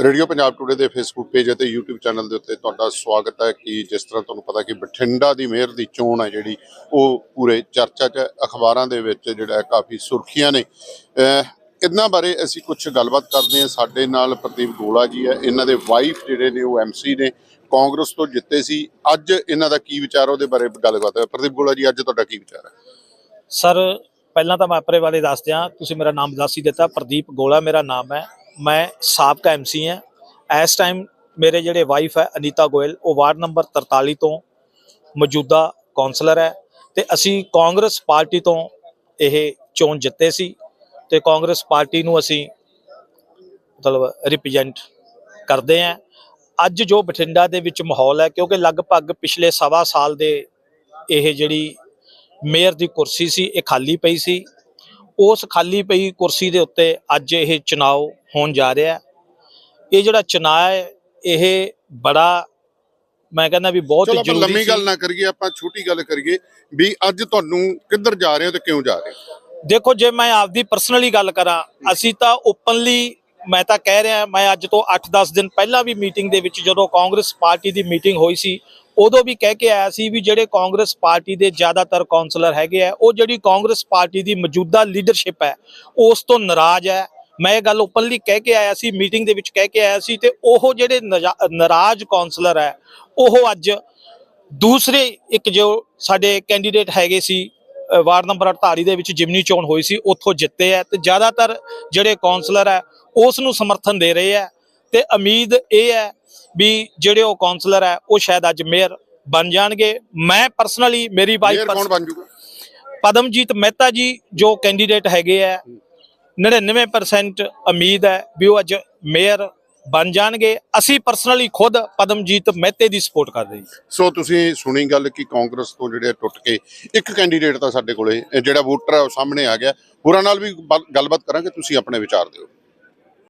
Radio Punjab today ਦੇ Facebook page ਅਤੇ YouTube channel ਦੇ ਉੱਤੇ ਤੁਹਾਡਾ ਸਵਾਗਤ ਹੈ ਕਿ ਜਿਸ ਤਰ੍ਹਾਂ ਤੁਹਾਨੂੰ ਪਤਾ ਕਿ ਬਠਿੰਡਾ ਦੀ ਮੇਅਰ ਦੀ ਚੋਣ ਹੈ ਜਿਹੜੀ, ਉਹ ਪੂਰੇ ਚਰਚਾ 'ਚ ਅਖਬਾਰਾਂ ਦੇ ਵਿੱਚ ਜਿਹੜਾ ਕਾਫੀ ਸੁਰਖੀਆਂ ਨੇ। ਇਹਨਾਂ ਬਾਰੇ ਅਸੀਂ ਕੁਝ ਗੱਲਬਾਤ ਕਰਦੇ ਹਾਂ। ਸਾਡੇ ਨਾਲ ਪ੍ਰਦੀਪ ਗੋਲਾ ਜੀ ਹੈ। ਇਹਨਾਂ ਦੇ ਵਾਈਫ ਜਿਹੜੇ ਨੇ, ਉਹ ਐਮਸੀ ਨੇ। ਕਾਂਗਰਸ ਤੋਂ ਜਿੱਤੇ ਸੀ। ਅੱਜ ਇਹਨਾਂ ਦਾ ਕੀ ਵਿਚਾਰ ਉਹਦੇ ਬਾਰੇ ਗੱਲਬਾਤ ਹੈ। ਪ੍ਰਦੀਪ ਗੋਲਾ ਜੀ, ਅੱਜ ਤੁਹਾਡਾ ਕੀ ਵਿਚਾਰ ਹੈ? ਸਰ, ਪਹਿਲਾਂ ਤਾਂ ਮੈਂ ਆਪਣੇ ਬਾਰੇ ਦੱਸ ਦਿਆਂ। ਤੁਸੀਂ ਮੇਰਾ ਨਾਮ ਦੱਸ ਹੀ ਦਿੱਤਾ। ਪ੍ਰਦੀਪ ਗੋਲਾ ਮੇਰਾ ਨਾਮ ਹੈ। ਮੈਂ ਸਾਬਕਾ ਐਮਸੀ ਹਾਂ। ਇਸ ਟਾਈਮ ਮੇਰੇ ਜਿਹੜੇ ਵਾਈਫ ਹੈ, ਅਨੀਤਾ ਗੋਇਲ, ਉਹ ਵਾਰਡ ਨੰਬਰ 43 ਤੋਂ ਮੌਜੂਦਾ ਕਾਉਂਸਲਰ ਹੈ ਤੇ ਅਸੀਂ ਕਾਂਗਰਸ ਪਾਰਟੀ ਤੋਂ ਇਹ ਚੋਣ ਜਿੱਤੇ ਸੀ ਤੇ ਕਾਂਗਰਸ ਪਾਰਟੀ ਨੂੰ ਅਸੀਂ ਮਤਲਬ ਰਿਪਰੈਜ਼ੈਂਟ ਕਰਦੇ ਹਾਂ। ਅੱਜ ਜੋ ਬਠਿੰਡਾ ਦੇ ਵਿੱਚ ਮਾਹੌਲ ਹੈ, ਕਿਉਂਕਿ ਲਗਭਗ ਪਿਛਲੇ ਸਵਾ ਸਾਲ ਦੇ ਇਹ ਜਿਹੜੀ ਮੇਅਰ ਦੀ ਕੁਰਸੀ ਸੀ, ਇਹ ਖਾਲੀ ਪਈ ਸੀ। ਉਸ ਖਾਲੀ ਪਈ ਕੁਰਸੀ ਦੇ ਉੱਤੇ ਅੱਜ ਇਹ ਚੁਣਾਵ ਹੋਣ ਜਾ ਰਿਹਾ ਹੈ। ਇਹ ਜਿਹੜਾ ਚੁਣਾਵ ਹੈ ਇਹ ਬੜਾ ਮੈਂ ਕਹਿੰਦਾ ਵੀ ਬਹੁਤ ਚਲੋ ਜ਼ਰੂਰੀ ਲੰਮੀ ਸੀ। ਗੱਲ ਨਾ ਕਰੀਏ ਆਪਾਂ ਛੋਟੀ ਗੱਲ ਕਰੀਏ ਵੀ ਅੱਜ ਤੁਹਾਨੂੰ ਕਿੱਧਰ ਜਾ ਰਹੇ ਹੋ ਤੇ ਕਿਉਂ ਜਾ ਰਹੇ ਹੋ? ਦੇਖੋ ਜੇ ਮੈਂ ਆਪਦੀ ਪਰਸਨਲੀ ਗੱਲ ਕਰਾਂ ਅਸੀਂ ਤਾਂ ਓਪਨਲੀ ਮੈਂ ਤਾਂ ਕਹਿ ਰਿਹਾ ਮੈਂ ਅੱਜ ਤੋਂ 8-10 ਦਿਨ ਪਹਿਲਾਂ ਵੀ ਮੀਟਿੰਗ ਦੇ ਵਿੱਚ ਜਦੋਂ ਕਾਂਗਰਸ ਪਾਰਟੀ ਦੀ ਮੀਟਿੰਗ ਹੋਈ ਸੀ ਉਦੋਂ ਵੀ ਕਹਿ ਕੇ ਆਇਆ ਸੀ ਵੀ ਜਿਹੜੇ ਕਾਂਗਰਸ ਪਾਰਟੀ ਦੇ ਜ਼ਿਆਦਾਤਰ ਕਾਉਂਸਲਰ ਹੈਗੇ ਆ, ਉਹ ਜਿਹੜੀ ਕਾਂਗਰਸ ਪਾਰਟੀ ਦੀ ਮੌਜੂਦਾ ਲੀਡਰਸ਼ਿਪ ਹੈ, ਉਸ ਤੋਂ ਨਾਰਾਜ਼ ਹੈ। ਮੈਂ ਇਹ ਗੱਲ ਓਪਨਲੀ ਕਹਿ ਕੇ ਆਇਆ ਸੀ ਮੀਟਿੰਗ ਦੇ ਵਿੱਚ ਕਹਿ ਕੇ ਆਇਆ ਸੀ ਤੇ ਉਹ ਜਿਹੜੇ ਨਜਾ- ਨਾਰਾਜ਼ ਕਾਉਂਸਲਰ ਹੈ, ਉਹ ਅੱਜ ਦੂਸਰੇ ਇੱਕ ਜੋ ਸਾਡੇ ਕੈਂਡੀਡੇਟ ਹੈਗੇ ਸੀ ਵਾਰਡ ਨੰਬਰ 48 ਦੇ ਵਿੱਚ ਜਿਮਨੀ ਚੋਣ ਹੋਈ ਸੀ, ਉੱਥੋਂ ਜਿੱਤੇ ਹੈ ਤੇ ਜ਼ਿਆਦਾਤਰ ਜਿਹੜੇ ਕਾਉਂਸਲਰ ਹੈ, ਉਸ ਨੂੰ ਸਮਰਥਨ ਦੇ ਰਹੇ ਹੈ। ਤੇ ਉਮੀਦ ਇਹ ਹੈ ਵੀ ਜਿਹੜੇ ਉਹ ਕਾਉਂਸਲਰ ਹੈ ਉਹ ਸ਼ਾਇਦ ਅੱਜ ਮੇਅਰ ਬਣ ਜਾਣਗੇ। ਮੈਂ ਪਰਸਨਲੀ ਮੇਰੀ ਵਾਈਫ ਕੌਣ ਬਣ ਜੂਗਾ ਪਦਮਜੀਤ ਮਹਿਤਾ ਜੀ ਜੋ ਕੈਂਡੀਡੇਟ ਹੈਗੇ ਆ 99% ਉਮੀਦ ਹੈ ਵੀ ਉਹ ਅੱਜ ਮੇਅਰ ਬਣ ਜਾਣਗੇ। ਅਸੀਂ ਪਰਸਨਲੀ ਖੁਦ ਪਦਮਜੀਤ ਮਹਿਤੇ ਦੀ ਸਪੋਰਟ ਕਰਦੇ ਹਾਂ ਸੋ ਤੁਸੀਂ ਸੁਣੀ ਗੱਲ ਕਿ ਕਾਂਗਰਸ ਤੋਂ ਜਿਹੜੇ ਟੁੱਟ ਕੇ ਇੱਕ ਕੈਂਡੀਡੇਟ ਤਾਂ ਸਾਡੇ ਕੋਲੇ ਜਿਹੜਾ ਵੋਟਰ ਹੈ ਉਹ ਸਾਹਮਣੇ ਆ ਗਿਆ। ਹੋਰਾਂ ਨਾਲ ਵੀ ਗੱਲਬਾਤ ਕਰਾਂਗੇ ਤੁਸੀਂ ਆਪਣੇ ਵਿਚਾਰ ਦਿਓ।